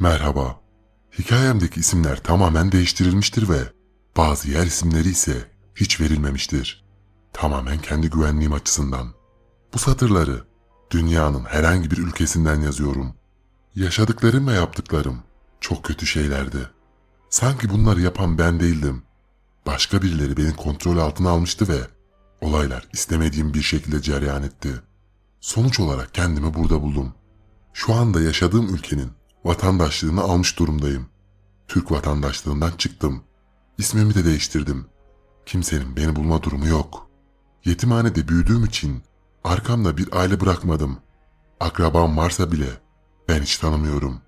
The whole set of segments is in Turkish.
Merhaba. Hikayemdeki isimler tamamen değiştirilmiştir ve bazı yer isimleri ise hiç verilmemiştir. Tamamen kendi güvenliğim açısından. Bu satırları dünyanın herhangi bir ülkesinden yazıyorum. Yaşadıklarım ve yaptıklarım çok kötü şeylerdi. Sanki bunları yapan ben değildim. Başka birileri beni kontrol altına almıştı ve olaylar istemediğim bir şekilde cereyan etti. Sonuç olarak kendimi burada buldum. Şu anda yaşadığım ülkenin vatandaşlığını almış durumdayım. Türk vatandaşlığından çıktım. İsmimi de değiştirdim. Kimsenin beni bulma durumu yok. Yetimhanede büyüdüğüm için arkamda bir aile bırakmadım. Akrabam varsa bile ben hiç tanımıyorum.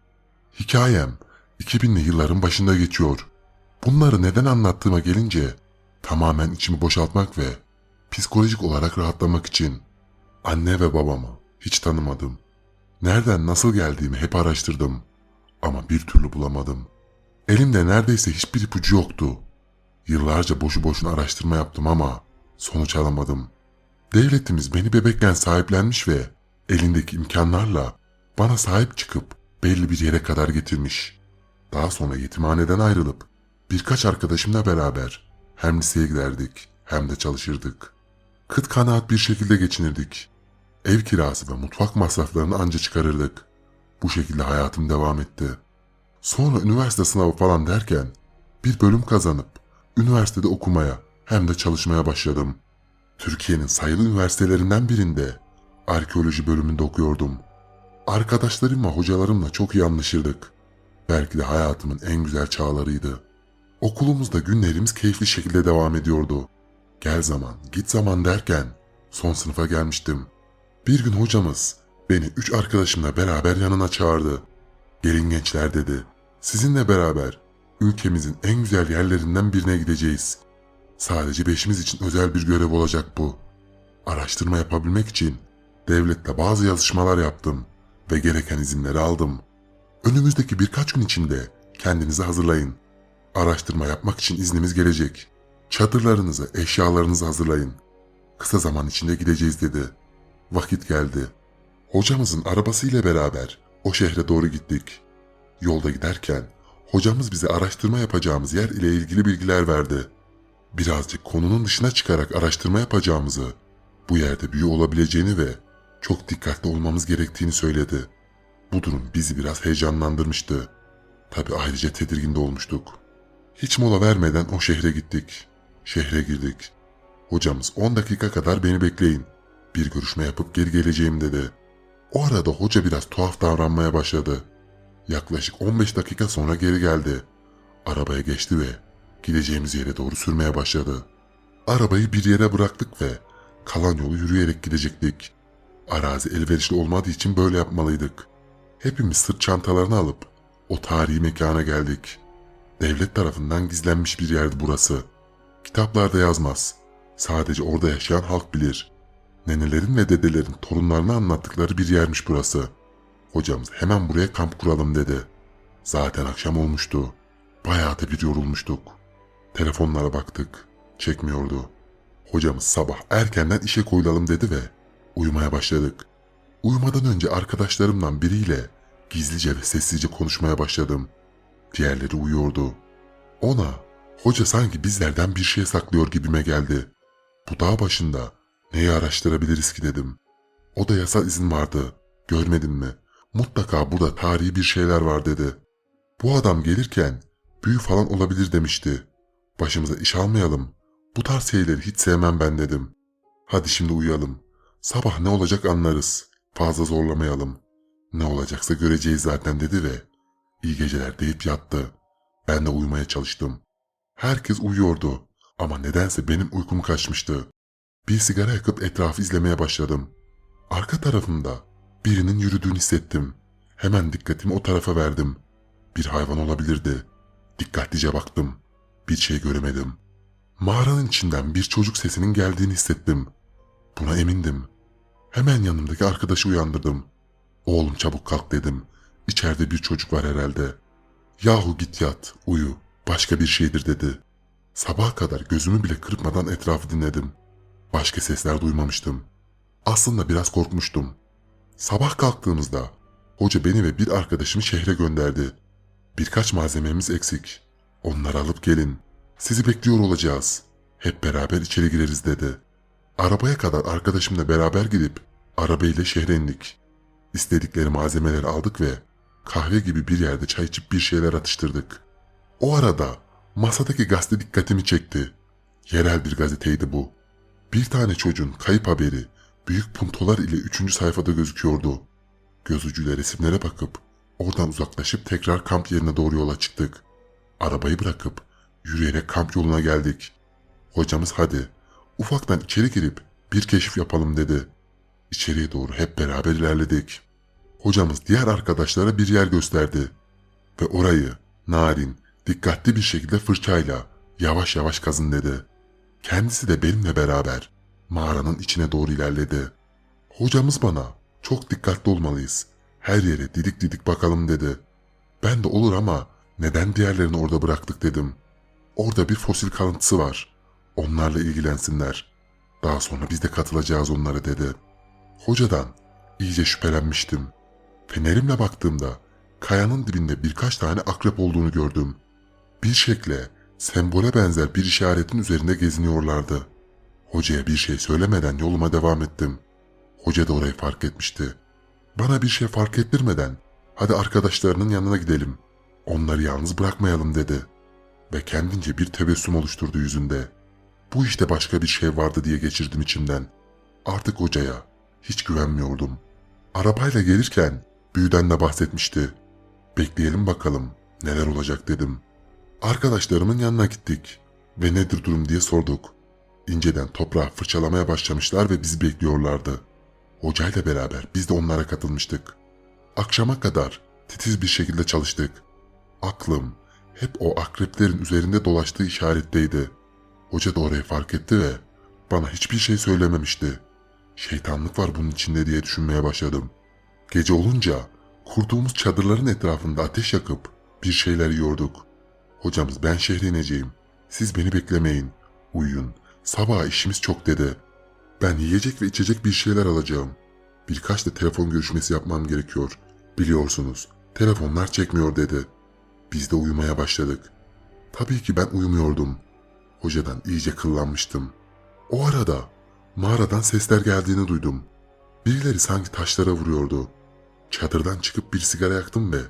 Hikayem 2000'li yılların başında geçiyor. Bunları neden anlattığıma gelince tamamen içimi boşaltmak ve psikolojik olarak rahatlamak için anne ve babamı hiç tanımadım. Nereden nasıl geldiğimi hep araştırdım ama bir türlü bulamadım. Elimde neredeyse hiçbir ipucu yoktu. Yıllarca boşu boşuna araştırma yaptım ama sonuç alamadım. Devletimiz beni bebekken sahiplenmiş ve elindeki imkanlarla bana sahip çıkıp belli bir yere kadar getirmiş. Daha sonra yetimhaneden ayrılıp birkaç arkadaşımla beraber hem liseye giderdik hem de çalışırdık. Kıt kanaat bir şekilde geçinirdik. Ev kirası ve mutfak masraflarını anca çıkarırdık. Bu şekilde hayatım devam etti. Sonra üniversite sınavı falan derken bir bölüm kazanıp üniversitede okumaya hem de çalışmaya başladım. Türkiye'nin sayılı üniversitelerinden birinde arkeoloji bölümünde okuyordum. Arkadaşlarım ve hocalarımla çok iyi anlaşırdık. Belki de hayatımın en güzel çağlarıydı. Okulumuzda günlerimiz keyifli şekilde devam ediyordu. Gel zaman, git zaman derken son sınıfa gelmiştim. Bir gün hocamız beni üç arkadaşımla beraber yanına çağırdı. Gelin gençler dedi. Sizinle beraber ülkemizin en güzel yerlerinden birine gideceğiz. Sadece beşimiz için özel bir görev olacak bu. Araştırma yapabilmek için devletle bazı yazışmalar yaptım ve gereken izinleri aldım. Önümüzdeki birkaç gün içinde kendinizi hazırlayın. Araştırma yapmak için iznimiz gelecek. Çadırlarınızı, eşyalarınızı hazırlayın. Kısa zaman içinde gideceğiz dedi. Vakit geldi. Hocamızın arabasıyla beraber o şehre doğru gittik. Yolda giderken hocamız bize araştırma yapacağımız yer ile ilgili bilgiler verdi. Birazcık konunun dışına çıkarak araştırma yapacağımızı, bu yerde büyü olabileceğini ve çok dikkatli olmamız gerektiğini söyledi. Bu durum bizi biraz heyecanlandırmıştı. Tabi ayrıca tedirgin de olmuştuk. Hiç mola vermeden o şehre gittik. Şehre girdik. Hocamız 10 dakika kadar beni bekleyin. Bir görüşme yapıp geri geleceğim dedi. O arada hoca biraz tuhaf davranmaya başladı. Yaklaşık 15 dakika sonra geri geldi. Arabaya geçti ve gideceğimiz yere doğru sürmeye başladı. Arabayı bir yere bıraktık ve kalan yolu yürüyerek gidecektik. Arazi elverişli olmadığı için böyle yapmalıydık. Hepimiz sırt çantalarını alıp o tarihi mekana geldik. Devlet tarafından gizlenmiş bir yerdi burası. Kitaplarda yazmaz. Sadece orada yaşayan halk bilir. Nenelerin ve dedelerin torunlarına anlattıkları bir yermiş burası. Hocamız hemen buraya kamp kuralım dedi. Zaten akşam olmuştu. Bayağı da bir yorulmuştuk. Telefonlara baktık. Çekmiyordu. Hocamız sabah erkenden işe koyulalım dedi ve uyumaya başladık. Uyumadan önce arkadaşlarımdan biriyle gizlice ve sessizce konuşmaya başladım. Diğerleri uyuyordu. Ona hoca sanki bizlerden bir şey saklıyor gibime geldi. Bu dağ başında neyi araştırabiliriz ki dedim. O da yasal izin vardı. Görmedin mi? Mutlaka burada tarihi bir şeyler var dedi. Bu adam gelirken büyü falan olabilir demişti. Başımıza iş almayalım. Bu tarz şeyleri hiç sevmem ben dedim. Hadi şimdi uyuyalım. Sabah ne olacak anlarız. Fazla zorlamayalım. Ne olacaksa göreceğiz zaten dedi ve iyi geceler deyip yattı. Ben de uyumaya çalıştım. Herkes uyuyordu ama nedense benim uykum kaçmıştı. Bir sigara yakıp etrafı izlemeye başladım. Arka tarafımda birinin yürüdüğünü hissettim. Hemen dikkatimi o tarafa verdim. Bir hayvan olabilirdi. Dikkatlice baktım. Bir şey göremedim. Mağaranın içinden bir çocuk sesinin geldiğini hissettim. Buna emindim. Hemen yanımdaki arkadaşı uyandırdım. Oğlum çabuk kalk dedim. İçeride bir çocuk var herhalde. Yahu git yat, uyu. Başka bir şeydir dedi. Sabaha kadar gözümü bile kırpmadan etrafı dinledim. Başka sesler duymamıştım. Aslında biraz korkmuştum. Sabah kalktığımızda hoca beni ve bir arkadaşımı şehre gönderdi. Birkaç malzememiz eksik. Onları alıp gelin. Sizi bekliyor olacağız. Hep beraber içeri gireriz dedi. Arabaya kadar arkadaşımla beraber gidip arabayla şehre indik. İstedikleri malzemeleri aldık ve kahve gibi bir yerde çay içip bir şeyler atıştırdık. O arada masadaki gazete dikkatimi çekti. Yerel bir gazeteydi bu. Bir tane çocuğun kayıp haberi büyük puntolar ile üçüncü sayfada gözüküyordu. Göz ucuyla resimlere bakıp oradan uzaklaşıp tekrar kamp yerine doğru yola çıktık. Arabayı bırakıp yürüyerek kamp yoluna geldik. Hocamız hadi ufaktan içeri girip bir keşif yapalım dedi. İçeriye doğru hep beraber ilerledik. Hocamız diğer arkadaşlara bir yer gösterdi ve orayı narin, dikkatli bir şekilde fırçayla yavaş yavaş kazın dedi. Kendisi de benimle beraber mağaranın içine doğru ilerledi. Hocamız bana çok dikkatli olmalıyız. Her yere didik didik bakalım dedi. Ben de olur ama neden diğerlerini orada bıraktık dedim. Orada bir fosil kalıntısı var. Onlarla ilgilensinler. Daha sonra biz de katılacağız onlara dedi. Hocadan iyice şüphelenmiştim. Fenerimle baktığımda kayanın dibinde birkaç tane akrep olduğunu gördüm. Bir şekle sembole benzer bir işaretin üzerinde geziniyorlardı. Hocaya bir şey söylemeden yoluma devam ettim. Hoca da orayı fark etmişti. Bana bir şey fark ettirmeden hadi arkadaşlarının yanına gidelim. Onları yalnız bırakmayalım dedi. Ve kendince bir tebessüm oluşturdu yüzünde. Bu işte başka bir şey vardı diye geçirdim içimden. Artık hocaya hiç güvenmiyordum. Arabayla gelirken büyüden de bahsetmişti. Bekleyelim bakalım neler olacak dedim. Arkadaşlarımın yanına gittik ve nedir durum diye sorduk. İnceden toprağı fırçalamaya başlamışlar ve bizi bekliyorlardı. Hocayla beraber biz de onlara katılmıştık. Akşama kadar titiz bir şekilde çalıştık. Aklım hep o akreplerin üzerinde dolaştığı işaretteydi. Hoca da orayı fark etti ve bana hiçbir şey söylememişti. Şeytanlık var bunun içinde diye düşünmeye başladım. Gece olunca kurduğumuz çadırların etrafında ateş yakıp bir şeyler yiyorduk. Hocamız ben şehre ineceğim. Siz beni beklemeyin. Uyuyun. Sabah işimiz çok dedi. Ben yiyecek ve içecek bir şeyler alacağım. Birkaç da telefon görüşmesi yapmam gerekiyor. Biliyorsunuz telefonlar çekmiyor dedi. Biz de uyumaya başladık. Tabii ki ben uyumuyordum. Hocadan iyice kıllanmıştım. O arada mağaradan sesler geldiğini duydum. Birileri sanki taşlara vuruyordu. Çadırdan çıkıp bir sigara yaktım ve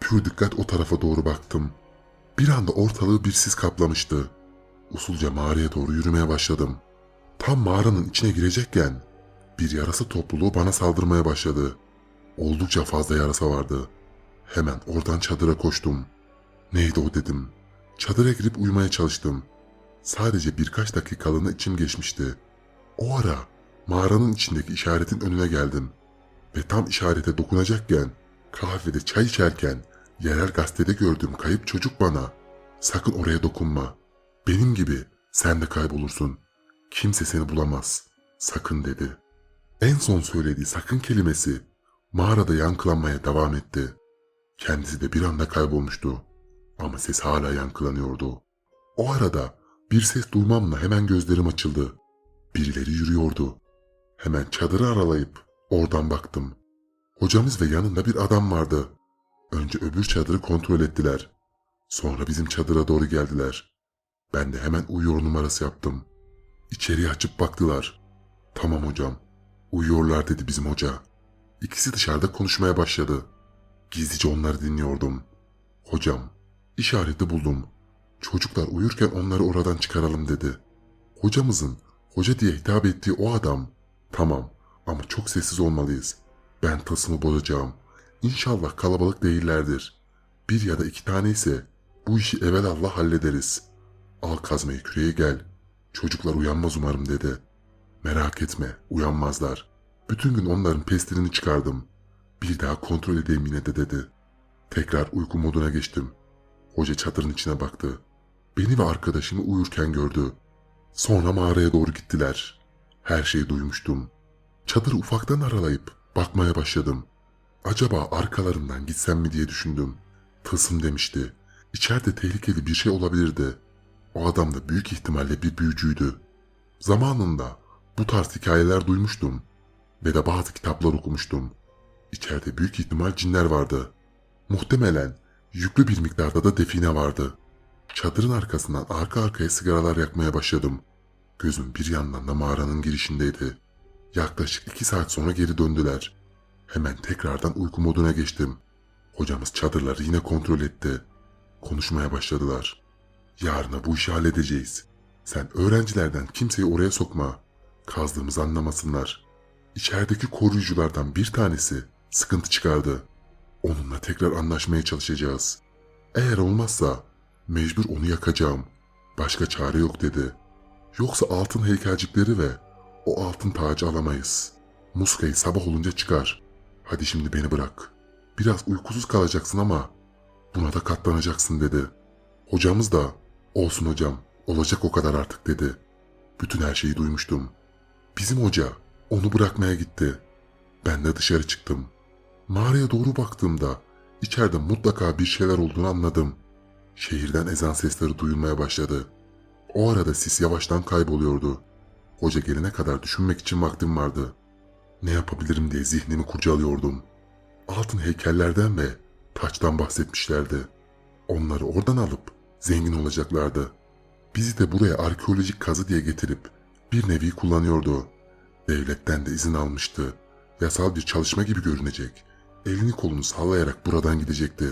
pür dikkat o tarafa doğru baktım. Bir anda ortalığı bir sis kaplamıştı. Usulca mağaraya doğru yürümeye başladım. Tam mağaranın içine girecekken bir yarası topluluğu bana saldırmaya başladı. Oldukça fazla yarasa vardı. Hemen oradan çadıra koştum. Neydi o dedim. Çadıra girip uyumaya çalıştım. Sadece birkaç dakikalığına içim geçmişti. O ara mağaranın içindeki işaretin önüne geldim. Ve tam işarete dokunacakken, kahvede çay içerken yerel gazetede gördüğüm kayıp çocuk bana sakın oraya dokunma. Benim gibi sen de kaybolursun. Kimse seni bulamaz. Sakın dedi. En son söylediği sakın kelimesi mağarada yankılanmaya devam etti. Kendisi de bir anda kaybolmuştu. Ama ses hala yankılanıyordu. O arada bir ses duymamla hemen gözlerim açıldı. Birileri yürüyordu. Hemen çadırı aralayıp oradan baktım. Hocamız ve yanında bir adam vardı. Önce öbür çadırı kontrol ettiler. Sonra bizim çadıra doğru geldiler. Ben de hemen uyuyor numarası yaptım. İçeriye açıp baktılar. Tamam hocam. Uyuyorlar dedi bizim hoca. İkisi dışarıda konuşmaya başladı. Gizlice onları dinliyordum. Hocam, işareti buldum. Çocuklar uyurken onları oradan çıkaralım dedi. Hocamızın hoca diye hitap ettiği o adam, tamam ama çok sessiz olmalıyız. Ben tasımı bozacağım. İnşallah kalabalık değillerdir. Bir ya da iki tane ise bu işi evelallah hallederiz. Al kazmayı küreye gel. Çocuklar uyanmaz umarım dedi. Merak etme uyanmazlar. Bütün gün onların pestilini çıkardım. Bir daha kontrol edeyim yine de dedi. Tekrar uyku moduna geçtim. Hoca çadırın içine baktı. Beni ve arkadaşımı uyurken gördü. Sonra mağaraya doğru gittiler. Her şeyi duymuştum. Çadırı ufaktan aralayıp bakmaya başladım. Acaba arkalarından gitsem mi diye düşündüm. Tılsım demişti. İçeride tehlikeli bir şey olabilirdi. O adam da büyük ihtimalle bir büyücüydü. Zamanında bu tarz hikayeler duymuştum ve de bazı kitaplar okumuştum. İçeride büyük ihtimal cinler vardı. Muhtemelen Yüklü bir miktarda da define vardı. Çadırın arkasından arka arkaya sigaralar yakmaya başladım. Gözüm bir yandan da mağaranın girişindeydi. Yaklaşık iki saat sonra geri döndüler. Hemen tekrardan uyku moduna geçtim. Hocamız çadırları yine kontrol etti. Konuşmaya başladılar. Yarına bu işi halledeceğiz. Sen öğrencilerden kimseyi oraya sokma. Kazdığımızı anlamasınlar. İçerideki koruyuculardan bir tanesi sıkıntı çıkardı. Onunla tekrar anlaşmaya çalışacağız. Eğer olmazsa mecbur onu yakacağım. Başka çare yok dedi. Yoksa altın heykelcikleri ve o altın tacı alamayız. Muskayı sabah olunca çıkar. Hadi şimdi beni bırak. Biraz uykusuz kalacaksın ama buna da katlanacaksın dedi. Hocamız da olsun hocam olacak o kadar artık dedi. Bütün her şeyi duymuştum. Bizim hoca onu bırakmaya gitti. Ben de dışarı çıktım. Mağaraya doğru baktığımda içeride mutlaka bir şeyler olduğunu anladım. Şehirden ezan sesleri duyulmaya başladı. O arada sis yavaştan kayboluyordu. Hoca gelene kadar düşünmek için vaktim vardı. Ne yapabilirim diye zihnimi kurcalıyordum. Altın heykellerden ve taçtan bahsetmişlerdi. Onları oradan alıp zengin olacaklardı. Bizi de buraya arkeolojik kazı diye getirip bir nevi kullanıyordu. Devletten de izin almıştı. Yasal bir çalışma gibi görünecek. Elini kolunu sallayarak buradan gidecekti.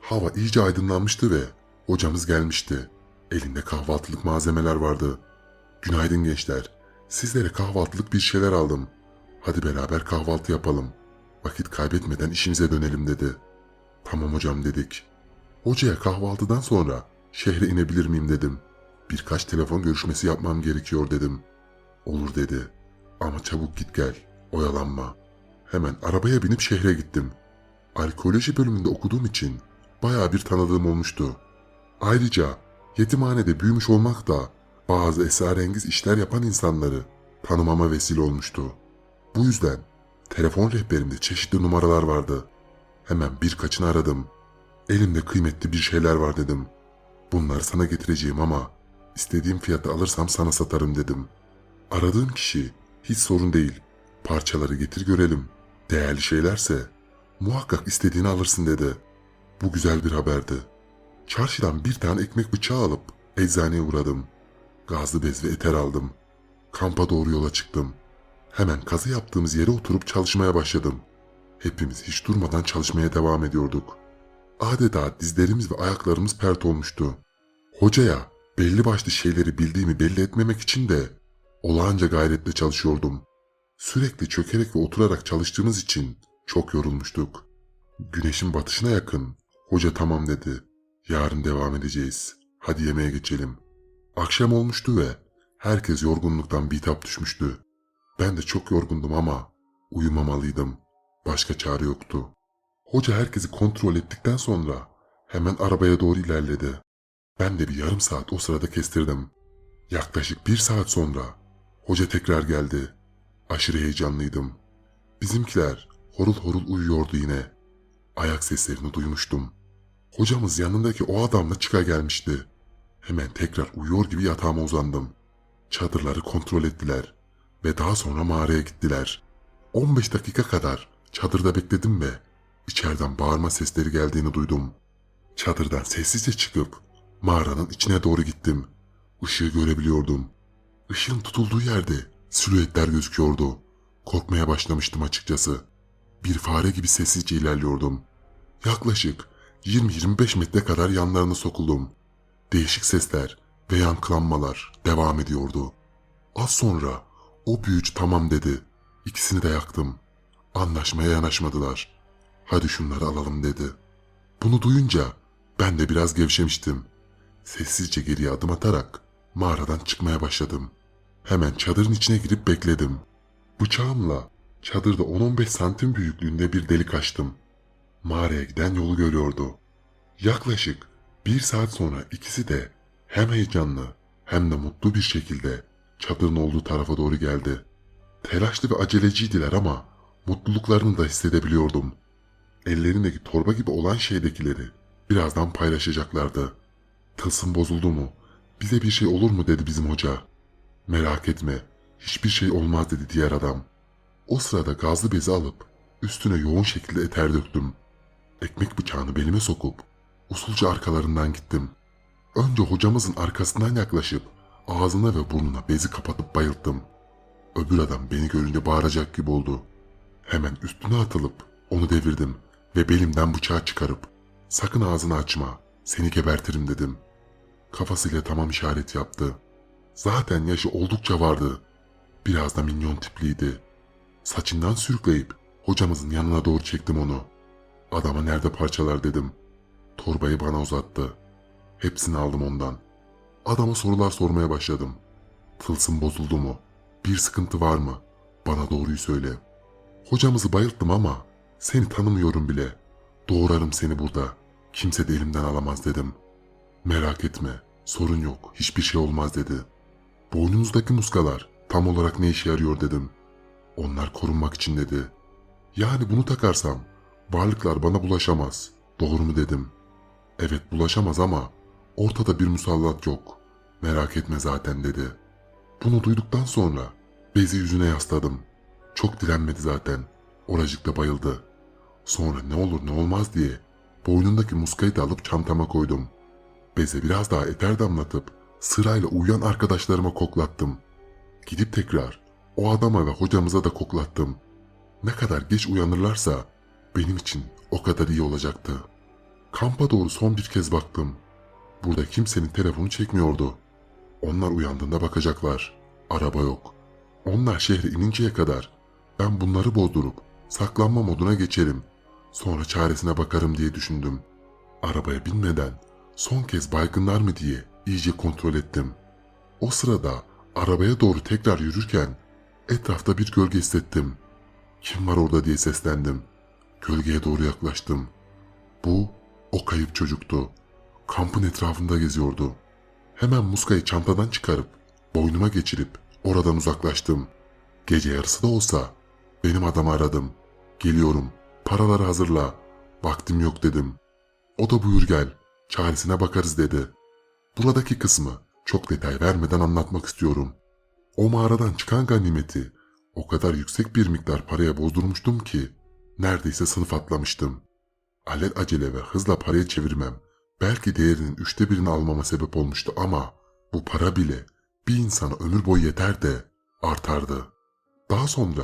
Hava iyice aydınlanmıştı ve hocamız gelmişti. Elinde kahvaltılık malzemeler vardı. Günaydın gençler. Sizlere kahvaltılık bir şeyler aldım. Hadi beraber kahvaltı yapalım. Vakit kaybetmeden işimize dönelim dedi. Tamam hocam dedik. Hocaya kahvaltıdan sonra şehre inebilir miyim dedim. Birkaç telefon görüşmesi yapmam gerekiyor dedim. Olur dedi. Ama çabuk git gel. Oyalanma. Hemen arabaya binip şehre gittim. Arkeoloji bölümünde okuduğum için bayağı bir tanıdığım olmuştu. Ayrıca yetimhanede büyümüş olmak da bazı esrarengiz işler yapan insanları tanımama vesile olmuştu. Bu yüzden telefon rehberimde çeşitli numaralar vardı. Hemen birkaçını aradım. Elimde kıymetli bir şeyler var dedim. Bunları sana getireceğim ama istediğim fiyata alırsam sana satarım dedim. Aradığım kişi hiç sorun değil. Parçaları getir görelim. Değerli şeylerse muhakkak istediğini alırsın dedi. Bu güzel bir haberdi. Çarşıdan bir tane ekmek bıçağı alıp eczaneye uğradım. Gazlı bez ve eter aldım. Kampa doğru yola çıktım. Hemen kazı yaptığımız yere oturup çalışmaya başladım. Hepimiz hiç durmadan çalışmaya devam ediyorduk. Adeta dizlerimiz ve ayaklarımız pert olmuştu. Hocaya belli başlı şeyleri bildiğimi belli etmemek için de olağanca gayretle çalışıyordum. Sürekli çökerek ve oturarak çalıştığımız için çok yorulmuştuk. Güneşin batışına yakın hoca tamam dedi. Yarın devam edeceğiz. Hadi yemeğe geçelim. Akşam olmuştu ve herkes yorgunluktan bitap düşmüştü. Ben de çok yorgundum ama uyumamalıydım. Başka çare yoktu. Hoca herkesi kontrol ettikten sonra hemen arabaya doğru ilerledi. Ben de bir yarım saat o sırada kestirdim. Yaklaşık bir saat sonra hoca tekrar geldi. Aşırı heyecanlıydım. Bizimkiler horul horul uyuyordu yine. Ayak seslerini duymuştum. Hocamız yanındaki o adamla çıka gelmişti. Hemen tekrar uyuyor gibi yatağıma uzandım. Çadırları kontrol ettiler ve daha sonra mağaraya gittiler. 15 dakika kadar çadırda bekledim ve içeriden bağırma sesleri geldiğini duydum. Çadırdan sessizce çıkıp mağaranın içine doğru gittim. Işığı görebiliyordum. Işığın tutulduğu yerde silüetler gözüküyordu. Korkmaya başlamıştım açıkçası. Bir fare gibi sessizce ilerliyordum. Yaklaşık 20-25 metre kadar yanlarına sokuldum. Değişik sesler ve yankılanmalar devam ediyordu. Az sonra o büyücü tamam dedi. İkisini de yaktım. Anlaşmaya yanaşmadılar. Hadi şunları alalım dedi. Bunu duyunca ben de biraz gevşemiştim. Sessizce geriye adım atarak mağaradan çıkmaya başladım. Hemen çadırın içine girip bekledim. Bıçağımla çadırda 10-15 santim büyüklüğünde bir delik açtım. Mağaraya giden yolu görüyordu. Yaklaşık bir saat sonra ikisi de hem heyecanlı hem de mutlu bir şekilde çadırın olduğu tarafa doğru geldi. Telaşlı ve aceleciydiler ama mutluluklarını da hissedebiliyordum. Ellerindeki torba gibi olan şeydekileri birazdan paylaşacaklardı. Tılsım bozuldu mu? Bize bir şey olur mu dedi bizim hoca. Merak etme, hiçbir şey olmaz dedi diğer adam. O sırada gazlı bezi alıp üstüne yoğun şekilde eter döktüm. Ekmek bıçağını belime sokup Usulca arkalarından gittim. Önce hocamızın arkasından yaklaşıp ağzına ve burnuna bezi kapatıp bayılttım. Öbür adam beni görünce bağıracak gibi oldu. Hemen üstüne atılıp onu devirdim ve belimden bıçağı çıkarıp sakın ağzını açma seni gebertirim dedim. Kafasıyla tamam işaret yaptı. Zaten yaşı oldukça vardı. Biraz da minyon tipliydi. Saçından sürükleyip hocamızın yanına doğru çektim onu. Adama nerede parçalar dedim. Torbayı bana uzattı. Hepsini aldım ondan. Adama sorular sormaya başladım. Tılsım bozuldu mu? Bir sıkıntı var mı? Bana doğruyu söyle. Hocamızı bayılttım ama seni tanımıyorum bile. Doğrarım seni burada. Kimse de elimden alamaz dedim. Merak etme, sorun yok, hiçbir şey olmaz dedi. Boynunuzdaki muskalar tam olarak ne işe yarıyor dedim. Onlar korunmak için dedi. Yani bunu takarsam varlıklar bana bulaşamaz. Doğru mu dedim. Evet bulaşamaz ama ortada bir musallat yok. Merak etme zaten dedi. Bunu duyduktan sonra bezi yüzüne yasladım. Çok direnmedi zaten. Oracıkta bayıldı. Sonra ne olur ne olmaz diye boynundaki muskayı da alıp çantama koydum. Beze biraz daha eter damlatıp sırayla uyuyan arkadaşlarıma koklattım. Gidip tekrar o adama ve hocamıza da koklattım. Ne kadar geç uyanırlarsa benim için o kadar iyi olacaktı. Kampa doğru son bir kez baktım. Burada kimsenin telefonu çekmiyordu. Onlar uyandığında bakacaklar. Araba yok. Onlar şehre ininceye kadar ben bunları bozdurup saklanma moduna geçerim. Sonra çaresine bakarım diye düşündüm. Arabaya binmeden son kez baygınlar mı diye iyice kontrol ettim. O sırada arabaya doğru tekrar yürürken etrafta bir gölge hissettim. Kim var orada diye seslendim. Gölgeye doğru yaklaştım. Bu o kayıp çocuktu. Kampın etrafında geziyordu. Hemen muskayı çantadan çıkarıp boynuma geçirip oradan uzaklaştım. Gece yarısı da olsa benim adamı aradım. Geliyorum. Paraları hazırla. Vaktim yok dedim. O da buyur gel. Çaresine bakarız dedi. Buradaki kısmı çok detay vermeden anlatmak istiyorum. O mağaradan çıkan ganimeti o kadar yüksek bir miktar paraya bozdurmuştum ki neredeyse sınıf atlamıştım. Alel acele ve hızla parayı çevirmem belki değerinin üçte birini almama sebep olmuştu ama bu para bile bir insana ömür boyu yeter de artardı. Daha sonra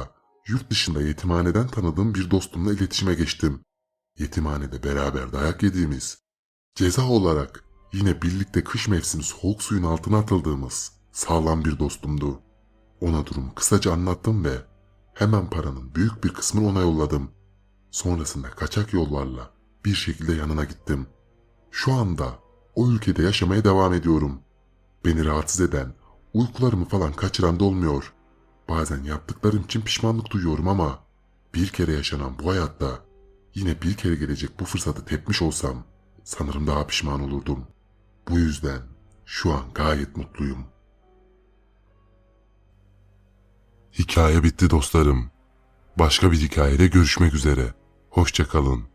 yurt dışında yetimhaneden tanıdığım bir dostumla iletişime geçtim. Yetimhanede beraber dayak yediğimiz, ceza olarak yine birlikte kış mevsimi soğuk suyun altına atıldığımız sağlam bir dostumdu. Ona durumu kısaca anlattım ve hemen paranın büyük bir kısmını ona yolladım. Sonrasında kaçak yollarla bir şekilde yanına gittim. Şu anda o ülkede yaşamaya devam ediyorum. Beni rahatsız eden, uykularımı falan kaçıran da olmuyor. Bazen yaptıklarım için pişmanlık duyuyorum ama bir kere yaşanan bu hayatta yine bir kere gelecek bu fırsatı tepmiş olsam sanırım daha pişman olurdum. Bu yüzden şu an gayet mutluyum. Hikaye bitti dostlarım. Başka bir hikayede görüşmek üzere. Hoşçakalın.